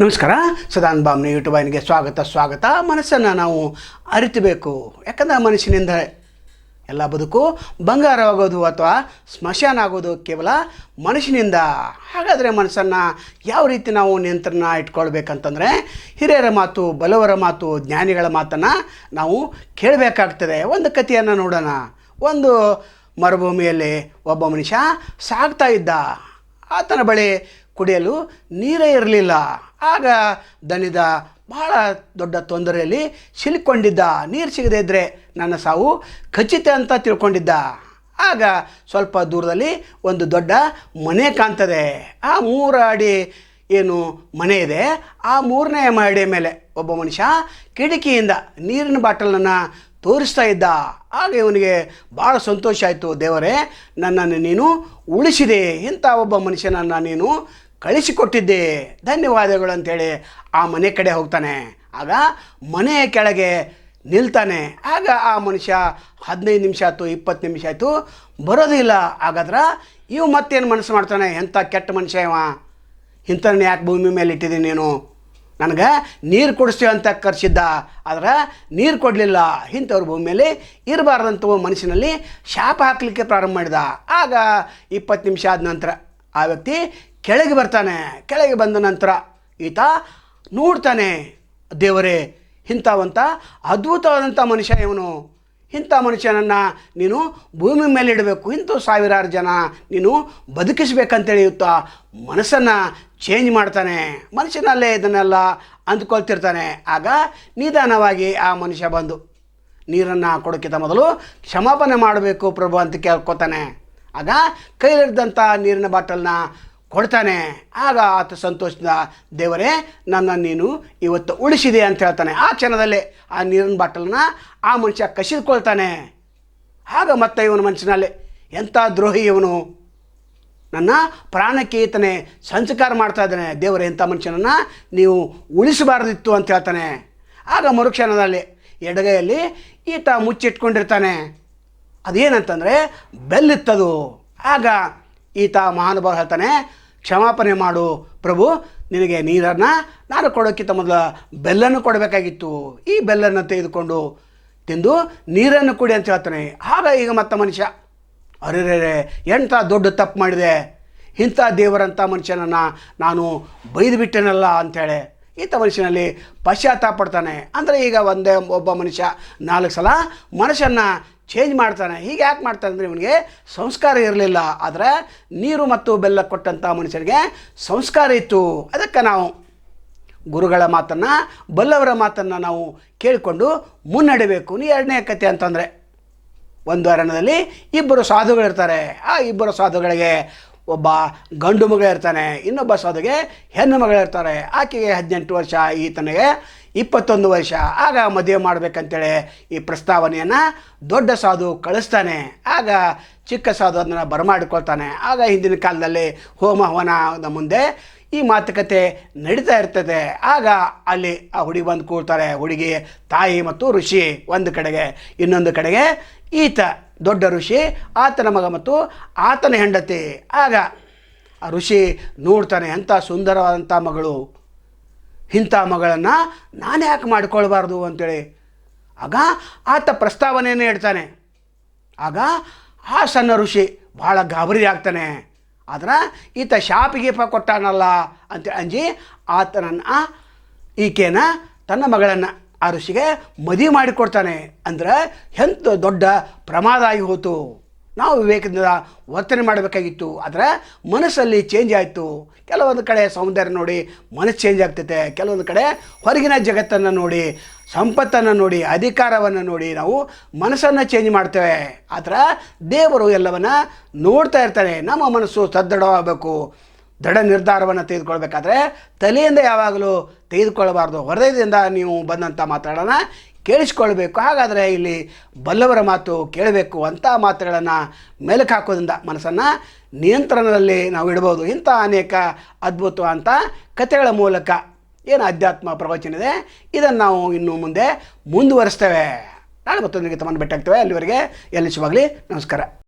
ನಮಸ್ಕಾರ. ಸದಾನ್ ಬಾಮ್ನ ಯೂಟ್ಯೂಬ್ ಆಯ್ನಿಗೆ ಸ್ವಾಗತ ಸ್ವಾಗತ. ಮನಸ್ಸನ್ನು ನಾವು ಅರಿತಬೇಕು. ಯಾಕಂದರೆ ಮನುಷ್ಯನಿಂದ ಎಲ್ಲ ಬದುಕು ಬಂಗಾರವಾಗೋದು ಅಥವಾ ಸ್ಮಶಾನ ಆಗೋದು ಕೇವಲ ಮನುಷ್ಯನಿಂದ ಹಾಗಾದರೆ ಮನಸ್ಸನ್ನು ಯಾವ ರೀತಿ ನಾವು ನಿಯಂತ್ರಣ ಇಟ್ಕೊಳ್ಬೇಕಂತಂದರೆ ಹಿರಿಯರ ಮಾತು, ಬಲವರ ಮಾತು, ಜ್ಞಾನಿಗಳ ಮಾತನ್ನು ನಾವು ಕೇಳಬೇಕಾಗ್ತದೆ. ಒಂದು ಕಥೆಯನ್ನು ನೋಡೋಣ. ಒಂದು ಮರುಭೂಮಿಯಲ್ಲಿ ಒಬ್ಬ ಮನುಷ್ಯ ಸಾಗ್ತಾ ಇದ್ದ. ಆತನ ಬಳಿ ಕುಡಿಯಲು ನೀರೇ ಇರಲಿಲ್ಲ. ಆಗ ದಣಿದ ಬಹಳ ದೊಡ್ಡ ತೊಂದರೆಯಲ್ಲಿ ಸಿಲುಕೊಂಡಿದ್ದ. ನೀರು ಸಿಗದೇ ಇದ್ದರೆ ನನ್ನ ಸಾವು ಖಚಿತ ಅಂತ ತಿಳ್ಕೊಂಡಿದ್ದ. ಆಗ ಸ್ವಲ್ಪ ದೂರದಲ್ಲಿ ಒಂದು ದೊಡ್ಡ ಮನೆ ಕಾಣ್ತದೆ. ಆ ಮೂರು ಅಡಿ ಏನು ಮನೆ ಇದೆ. ಆ ಮೂರನೇ ಮಹಡಿಯ ಮೇಲೆ ಒಬ್ಬ ಮನುಷ್ಯ ಕಿಟಕಿಯಿಂದ ನೀರಿನ ಬಾಟಲನ್ನು ತೋರಿಸ್ತಾ ಇದ್ದ. ಆಗ ಇವನಿಗೆ ಭಾಳ ಸಂತೋಷ ಆಯಿತು, ದೇವರೇ, ನನ್ನನ್ನು ನೀನು ಉಳಿಸಿದೆ ಇಂಥ ಒಬ್ಬ ಮನುಷ್ಯನನ್ನು ನೀನು ಕಳಿಸಿಕೊಟ್ಟಿದ್ದೆ. ಧನ್ಯವಾದಗಳು ಅಂತೇಳಿ ಆ ಮನೆ ಕಡೆ ಹೋಗ್ತಾನೆ. ಆಗ ಮನೆಯ ಕೆಳಗೆ ನಿಲ್ತಾನೆ. ಆಗ ಆ ಮನುಷ್ಯ ಹದಿನೈದು ನಿಮಿಷ ಆಯಿತು, ಇಪ್ಪತ್ತು ನಿಮಿಷ ಆಯಿತು ಬರೋದಿಲ್ಲ ಹಾಗಾದ್ರೆ ಇವು ಮತ್ತೇನು ಮನಸ್ಸು ಮಾಡ್ತಾನೆ? ಎಂಥ ಕೆಟ್ಟ ಮನುಷ್ಯ ಇವ? ಇಂಥವ್ರನ್ನ ಯಾಕೆ ಭೂಮಿ ಮೇಲೆ ಇಟ್ಟಿದ್ದೀನಿ ನೀನು? ನನಗೆ ನೀರು ಕೊಡಿಸ್ತೀವಿ ಅಂತ ಕರೆಸಿದ್ದ. ಆದರೆ ನೀರು ಕೊಡಲಿಲ್ಲ. ಇಂಥವ್ರ ಭೂಮಿಯಲ್ಲಿ ಇರಬಾರ್ದಂತ ಮನಸ್ಸಿನಲ್ಲಿ ಶಾಪ ಹಾಕಲಿಕ್ಕೆ ಪ್ರಾರಂಭ ಮಾಡಿದ. ಆಗ ಇಪ್ಪತ್ತು ನಿಮಿಷ ಆದ ನಂತರ ಆ ವ್ಯಕ್ತಿ ಕೆಳಗೆ ಬರ್ತಾನೆ. ಕೆಳಗೆ ಬಂದ ನಂತರ ಈತ ನೋಡ್ತಾನೆ, ದೇವರೇ ಇಂಥವಂಥ ಅದ್ಭುತವಾದಂಥ ಮನುಷ್ಯ ಇವನು. ಇಂಥ ಮನುಷ್ಯನನ್ನು ನೀನು ಭೂಮಿ ಮೇಲೆ ಇಡಬೇಕು. ಇಂಥ ಸಾವಿರಾರು ಜನ ನೀನು ಬದುಕಿಸ್ಬೇಕಂತೇಳಿ ಇವತ್ತು ಮನಸ್ಸನ್ನು ಚೇಂಜ್ ಮಾಡ್ತಾನೆ. ಮನುಷ್ಯನಲ್ಲೇ ಇದನ್ನೆಲ್ಲ ಅಂದ್ಕೊಳ್ತಿರ್ತಾನೆ. ಆಗ ನಿಧಾನವಾಗಿ ಆ ಮನುಷ್ಯ ಬಂದು ನೀರನ್ನು ಕೊಡೋಕ್ಕಿಂತ ಮೊದಲು ಕ್ಷಮಾಪಣೆ ಮಾಡಬೇಕು ಪ್ರಭು ಅಂತ ಕೇಳ್ಕೊತಾನೆ. ಆಗ ಕೈಲಿದ್ದಂಥ ನೀರಿನ ಬಾಟಲ್ನ ಕೊಡ್ತಾನೆ. ಆಗ ಆತ ಸಂತೋಷದ ದೇವರೇ, ನನ್ನ ನೀನು ಇವತ್ತು ಉಳಿಸಿದೆ ಅಂತ ಹೇಳ್ತಾನೆ. ಆ ಕ್ಷಣದಲ್ಲೇ ಆ ನೀರಿನ ಬಾಟಲನ್ನ ಆ ಮನುಷ್ಯ ಕಸಿದುಕೊಳ್ತಾನೆ. ಆಗ ಮತ್ತೆ ಇವನ ಮನುಷ್ಯನಲ್ಲಿ ಎಂಥ ದ್ರೋಹಿ ಇವನು. ನನ್ನ ಪ್ರಾಣಕ್ಕೆ ಈತನೇ ಸಂಸ್ಕಾರ ಮಾಡ್ತಾ ಇದ್ದಾನೆ. ದೇವರ ಎಂಥ ಮನುಷ್ಯನನ್ನು ನೀವು ಉಳಿಸಬಾರ್ದಿತ್ತು ಅಂತ ಹೇಳ್ತಾನೆ. ಆಗ ಮರುಕ್ಷಣದಲ್ಲಿ ಎಡಗೈಯಲ್ಲಿ ಈತ ಮುಚ್ಚಿಟ್ಕೊಂಡಿರ್ತಾನೆ. ಅದೇನಂತಂದರೆ ಬೆಲ್ಲಿತ್ತದು. ಆಗ ಈತ ಮಹಾನುಭಾವ ಹೇಳ್ತಾನೆ, ಕ್ಷಮಾಪಣೆ ಮಾಡು ಪ್ರಭು, ನಿನಗೆ ನೀರನ್ನು ನಾನು ಕೊಡೋಕ್ಕಿಂತ ಮೊದಲು ಬೆಲ್ಲನ್ನು ಕೊಡಬೇಕಾಗಿತ್ತು. ಈ ಬೆಲ್ಲನ್ನು ತೆಗೆದುಕೊಂಡು ತಿಂದು ನೀರನ್ನು ಕುಡಿ ಅಂತ ಹೇಳ್ತಾನೆ. ಆಗ ಈಗ ಮತ್ತೆ ಮನುಷ್ಯ ಅರೆರೆ ಎಂಥ ದೊಡ್ಡ ತಪ್ಪು ಮಾಡಿದೆ? ಇಂಥ ದೇವರಂಥ ಮನುಷ್ಯನನ್ನು ನಾನು ಬೈದು ಬಿಟ್ಟೆನಲ್ಲ ಅಂಥೇಳಿ. ಇಂಥ ಮನುಷ್ಯನಲ್ಲಿ ಪಶ್ಚಾತ್ತಾಪ ಪಡ್ತಾನೆ. ಅಂದರೆ ಈಗ ಒಂದೇ ಒಬ್ಬ ಮನುಷ್ಯ ನಾಲ್ಕು ಸಲ ಮನುಷ್ಯನ ಚೇಂಜ್ ಮಾಡ್ತಾನೆ. ಹೀಗೆ ಯಾಕೆ ಮಾಡ್ತಾನೆ ಅಂದರೆ ಇವನಿಗೆ ಸಂಸ್ಕಾರ ಇರಲಿಲ್ಲ. ಆದರೆ ನೀರು ಮತ್ತು ಬೆಲ್ಲ ಕೊಟ್ಟಂಥ ಮನುಷ್ಯನಿಗೆ ಸಂಸ್ಕಾರ ಇತ್ತು. ಅದಕ್ಕೆ ನಾವು ಗುರುಗಳ ಮಾತನ್ನು, ಬಲ್ಲವರ ಮಾತನ್ನು ನಾವು ಕೇಳಿಕೊಂಡು ಮುನ್ನಡೆಯಬೇಕು ನೀ ಎರಡನೇ ಕತೆ ಅಂತಂದರೆ ಒಂದು ಅರಣ್ಯದಲ್ಲಿ ಇಬ್ಬರು ಸಾಧುಗಳಿರ್ತಾರೆ. ಆ ಇಬ್ಬರು ಸಾಧುಗಳಿಗೆ ಒಬ್ಬ ಗಂಡು ಮಗಳಿರ್ತಾನೆ ಇನ್ನೊಬ್ಬ ಸಾಧುಗೆ ಹೆಣ್ಣು ಮಗಳಿರ್ತಾರೆ ಆಕೆಗೆ ಹದಿನೆಂಟು ವರ್ಷ, ಈತನಿಗೆ ಇಪ್ಪತ್ತೊಂದು ವರ್ಷ. ಆಗ ಮದುವೆ ಮಾಡಬೇಕಂತೇಳಿ ಈ ಪ್ರಸ್ತಾವನೆಯನ್ನು ದೊಡ್ಡ ಸಾಧು ಕಳಿಸ್ತಾನೆ. ಆಗ ಚಿಕ್ಕ ಸಾಧು ಅದನ್ನು ಬರಮಾಡಿಕೊಳ್ತಾನೆ. ಆಗ ಹಿಂದಿನ ಕಾಲದಲ್ಲಿ ಹೋಮ ಹವನದ ಮುಂದೆ ಈ ಮಾತುಕತೆ ನಡೀತಾ ಇರ್ತದೆ. ಆಗ ಅಲ್ಲಿ ಆ ಹುಡುಗಿ ಬಂದು ಕೂರ್ತಾರೆ. ಹುಡುಗಿ, ತಾಯಿ ಮತ್ತು ಋಷಿ ಒಂದು ಕಡೆಗೆ, ಇನ್ನೊಂದು ಕಡೆಗೆ ಈತ, ದೊಡ್ಡ ಋಷಿ, ಆತನ ಮಗ ಮತ್ತು ಆತನ ಹೆಂಡತಿ. ಆಗ ಆ ಋಷಿ ನೋಡ್ತಾನೆ, ಎಂಥ ಸುಂದರವಾದಂಥ ಮಗಳು. ಇಂಥ ಮಗಳನ್ನು ನಾನು ಯಾಕೆ ಮಾಡಿಕೊಳ್ಬಾರ್ದು? ಅಂತೇಳಿ. ಆಗ ಆತ ಪ್ರಸ್ತಾವನೆಯನ್ನು ಇಡ್ತಾನೆ ಆಗ ಆ ಸಣ್ಣ ಋಷಿ ಭಾಳ ಗಾಬರಿ ಆಗ್ತಾನೆ. ಆದ್ರೆ ಈತ ಶಾಪಿಗೀಪ ಕೊಟ್ಟಾನಲ್ಲ ಅಂತ ಅಂಜಿ ಆತನನ್ನು, ಈಕೆನ ತನ್ನ ಮಗಳನ್ನು ಆ ಋಷಿಗೆ ಮದುವೆ ಮಾಡಿಕೊಡ್ತಾನೆ ಅಂದ್ರೆ ಎಂತ ದೊಡ್ಡ ಪ್ರಮಾದ ಆಗಿ ಹೋತು. ನಾವು ವಿವೇಕದಿಂದ ವರ್ತನೆ ಮಾಡಬೇಕಾಗಿತ್ತು. ಆದರೆ ಮನಸ್ಸಲ್ಲಿ ಚೇಂಜ್ ಆಯಿತು. ಕೆಲವೊಂದು ಕಡೆ ಸೌಂದರ್ಯ ನೋಡಿ ಮನಸ್ಸು ಚೇಂಜ್ ಆಗ್ತೈತೆ. ಕೆಲವೊಂದು ಕಡೆ ಹೊರಗಿನ ಜಗತ್ತನ್ನು ನೋಡಿ, ಸಂಪತ್ತನ್ನು ನೋಡಿ, ಅಧಿಕಾರವನ್ನು ನೋಡಿ ನಾವು ಮನಸ್ಸನ್ನು ಚೇಂಜ್ ಮಾಡ್ತೇವೆ. ಆದರೆ ದೇವರು ಎಲ್ಲವನ್ನು ನೋಡ್ತಾ ಇರ್ತಾನೆ. ನಮ್ಮ ಮನಸ್ಸು ಸದೃಢವಾಗಬೇಕು. ದೃಢ ನಿರ್ಧಾರವನ್ನು ತೆಗೆದುಕೊಳ್ಬೇಕಾದ್ರೆ ತಲೆಯಿಂದ ಯಾವಾಗಲೂ ತೆಗೆದುಕೊಳ್ಳಬಾರ್ದು. ಹೃದಯದಿಂದ ನೀವು ಬಂದಂಥ ಮಾತುಗಳನ್ನು ಕೇಳಿಸ್ಕೊಳ್ಬೇಕು. ಹಾಗಾದರೆ ಇಲ್ಲಿ ಬಲ್ಲವರ ಮಾತು ಕೇಳಬೇಕು ಅಂಥ ಮಾತುಗಳನ್ನು ಮೆಲುಕು ಹಾಕೋದ್ರಿಂದ ಮನಸ್ಸನ್ನು ನಿಯಂತ್ರಣದಲ್ಲಿ ನಾವು ಇಡ್ಬೋದು. ಇಂಥ ಅನೇಕ ಅದ್ಭುತ ಅಂತ ಕಥೆಗಳ ಮೂಲಕ ಏನು ಅಧ್ಯಾತ್ಮ ಪ್ರವಚನ ಇದೆ, ಇದನ್ನು ನಾವು ಇನ್ನು ಮುಂದೆ ಮುಂದುವರಿಸ್ತೇವೆ. ನಾಳೆ ಮತ್ತೊಂದಿಗೆ ತಮ್ಮನ್ನು ಭೇಟಿಯಾಗ್ತೇವೆ. ಅಲ್ಲಿವರೆಗೆ ಎಲ್ಲಿ ಶುಭಾಗಲಿ ನಮಸ್ಕಾರ.